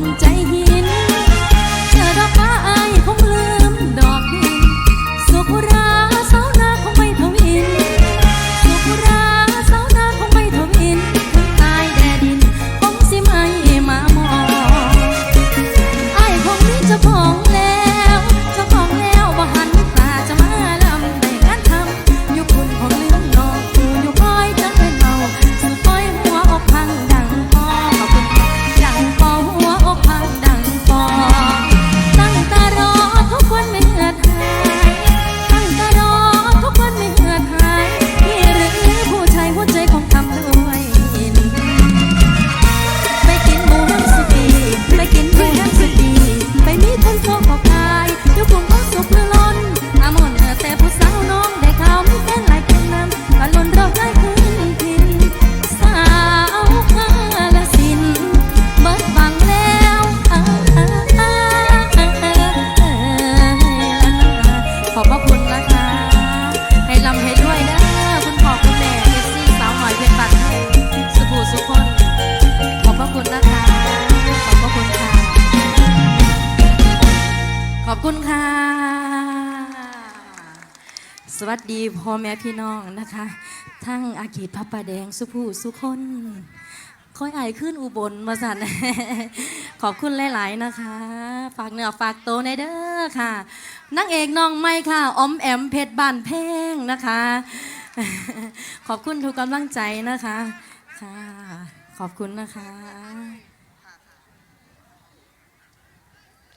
นใจหิน อบคุณค่ะ สวัสดีพ่อแม่พี่น้องนะคะ ทั้งอากีพะปะแดงสุภูสุคนค่อยอายขึ้นอุบลมาสันขอบคุณหลาย ๆ นะคะ ฝากเนื้อฝากโตในเด้อค่ะนางเอกน้องไม่ค่ะอมแอมเพชรบานเพงนะคะ ขอบคุณทุกกำลังใจนะคะค่ะ ขอบคุณนะคะ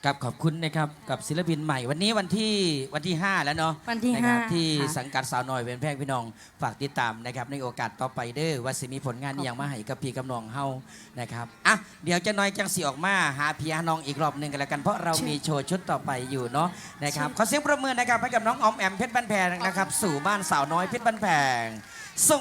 กับขอบคุณนะครับกับศิลปินใหม่วันนี้วันที่วันที่ 5 แล้วเนาะวันที่ะครับห้าที่ค่ะ สังกัดสาวน้อยเป็นแพร่งพี่น้องฝากติดตามนะครับในโอกาสต่อไปเด้อว่าสิมีผลงานอหย่างมาให้กับพี่กำนองเฮานะครับอะเดี๋ยวจะน้อยจังสีออกมาหาพี่หาน้องอีกรอบหนึ่งกันแล้วกันเพราะเรามีโชว์ชุดต่อไปอยู่เนาะนะครับขอเสียงประมือนะครับให้กับน้องออมแอมเพชรบ้านแพงนะครับสู่บ้านสาวน้อยเพชรบ้านแพงส่ง